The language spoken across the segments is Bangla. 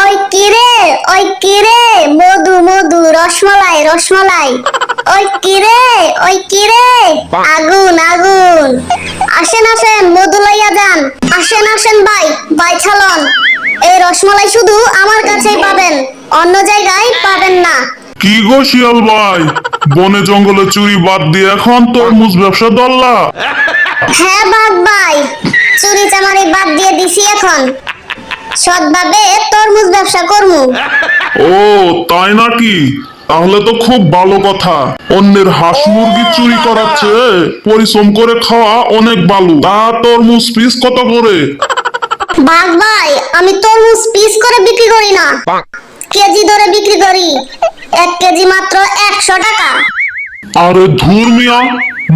ওই কিরে ওই কিরে মধু মধু রসমালাই রসমালাই। ওই কিরে ওই কিরে আগুন আগুন। আসেন আসেন মধু লইয়া যান। আসেন আসেন ভাই ভাই ছালন। এই রসমালাই শুধু আমার কাছেই পাবেন। অন্য জায়গায় পাবেন না। কি গো শিয়াল ভাই? বনে জঙ্গলে চুরি বাদ দিয়ে এখন তরমুজ ব্যবসা দল্লা? হ্যাঁ বাঘ ভাই। চুরি চামারি বাদ দিয়ে দিছি এখন। সৎভাবে তরমুজ ব্যবসা করমু। ও তাই নাকি? তাহলে তো খুব ভালো কথা। অন্যের হাঁস মুরগি চুরি করাচ্ছে পরিশ্রম করে খাওয়া অনেক ভালো। তা তরমুজ পিস কত করে? বাঘ ভাই আমি তরমুজ পিস করে বিক্রি করি না। কেজি ধরে বিক্রি করি। এক কেজি মাত্র একশো টাকা। আরে ধুর মিয়া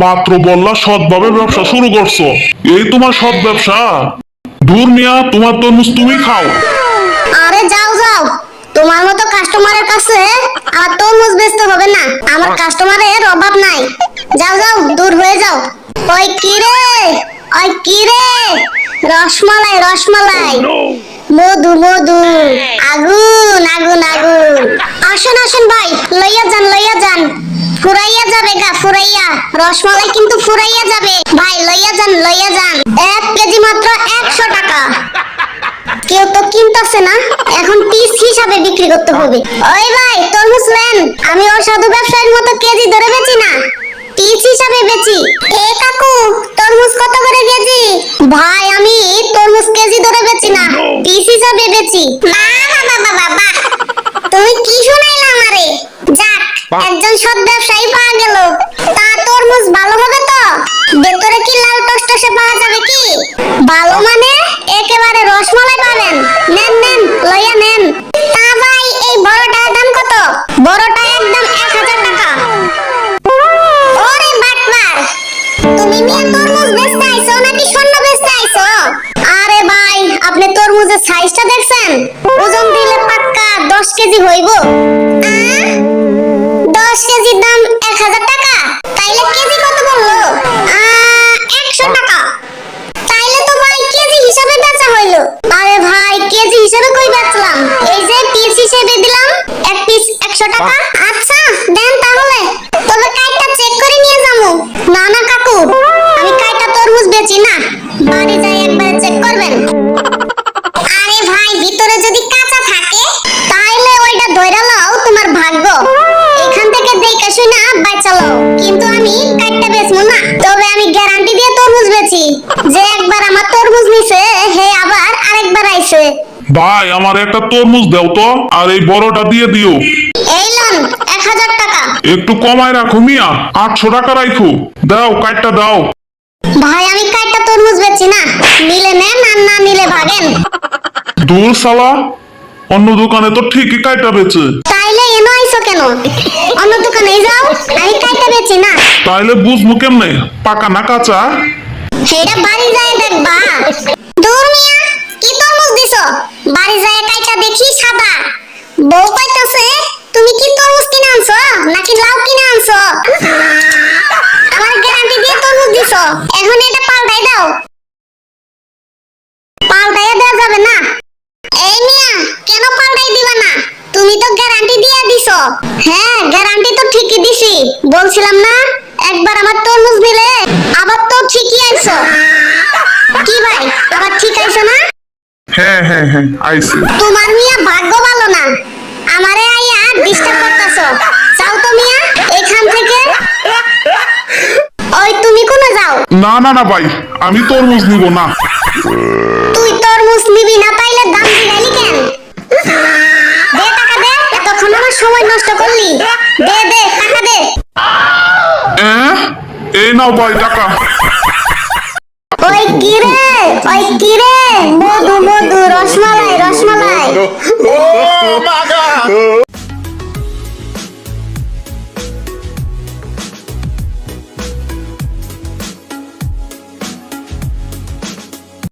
মাত্র বললা সৎভাবে ব্যবসা শুরু করছ। এই তোমার সৎ ব্যবসা? ধুর মিয়া তোমার তরমুজ তুমি খাও। আরে যাও যাও। তোমার মতো কাস্টমারের কাছে আর তরমুজ বেচতে হবে না। আমার কাস্টমারের অভাব নাই। যাও যাও দূর হয়ে যাও। ওই কিরে ওই কিরে রসমালাই রসমালাই। মধু মধু। আগুন আগুন আগুন। আসেন আসেন ভাই লইয়া যান ফুরাইয়া রসমালাই কিন্তু ফুরাইয়া যাবে। ভাই লইয়া যান লইয়া যান। এক কেজি মাত্র একশো টাকা। কেউ তো কিনতেছে না এখন পিস হিসাবে বিক্রি করতে হবে। ওই ভাই তরমুজ নেন। আমি অসাধু ব্যবসায়ীর মতো কেজি ধরে বেচি না। পিস হিসাবে বেচি। এ কাকু তরমুজ কত করে কেজি? ভাই আমি তরমুজ কেজি ধরে বেচি না। পিস হিসাবে বেচি। পিস হিসেবে দিলাম। এক পিস একশো টাকা। আচ্ছা দেন তাহলে। তবে কাইটা চেক করে নিয়ে যাব। না না কাকু, আমি কাইটা তরমুজ বেচি না। বাড়ি যাই একবারে চেক করবেন। আরে ভাই, ভিতরে যদি কাঁচা থাকে তাহলে ওইটা ধইরা লও তোমার ভাগ্য। এখান থেকে দেখে শুনা বাঁচা লও। কিন্তু আমি কাটটা বেচবো না। তবে আমি গ্যারান্টি দিয়ে তরমুজ বেচি। যে একবার আমার তরমুজ নিছে, হে আবার আরেকবার আইছে। ভাই আমার একটা তরমুজ দাও তো আর এই বড়টা দিয়ে দিও। এই লন এক হাজার টাকা। একটু কমায় রাখো মিয়া আটশো টাকা রাখো দাও কাটটা দাও। ভাই আমি কাটটা তরমুজ বেচি না। নিলে নেন আর না নিলে ভাগেন। দূর সালা অন্য দোকানে তো ঠিকই কাইটা বেচে। তাইলে এনো আইছো কেন? অন্য দোকানে যাও আমি কাটটা বেচি না। তাইলে বুঝব কেমনে পাকা না কাঁচা? সেটা বাড়ি যায় দেখবা দূর মিয়া কি তরমুজ দিছো বাড়ি যায় কাইটা দেখি সাদা। বউ কইতাছে, তুমি কি তরমুজ কিনে আনছো? নাকি লাউ কিনে আনছো? আমার গ্যারান্টি দিয়ে তরমুজ দিছো। এখন এটা পাল্টাই দাও। পাল্টাইয়া দেওয়া যাবে না। এই মিয়া, কেন পাল্টাই দিবা না? তুমি তো গ্যারান্টি দিয়ে দিছো। হ্যাঁ গ্যারান্টি তো ঠিকই দিছি। বলছিলাম না, একবার আমার তরমুজ নিলে আবার তো ঠিকই আইছো কি ভাই, আবার ঠিক আইছো না? হ্যাঁ হ্যাঁ হ্যাঁ আইসি তোমার মিয়া ভাগ্য ভালো না। আমারে আইয়া ডিস্টার্ব করতেছো। যাও তো মিয়া এখান থেকে। ওই তুমি কোনে যাও? না না না ভাই আমি তরমুজ নিব না। তুই তরমুজ নিবি না তাইলে দাম দিলাইলি কেন? দে টাকা দে এতক্ষণ আমার সময় নষ্ট করলি। দে দে টাকা দে। এ? এই নাও ভাই টাকা। ওই কিরে ওই কিরে মধু মধু রসমালাই রসমালাই ও god!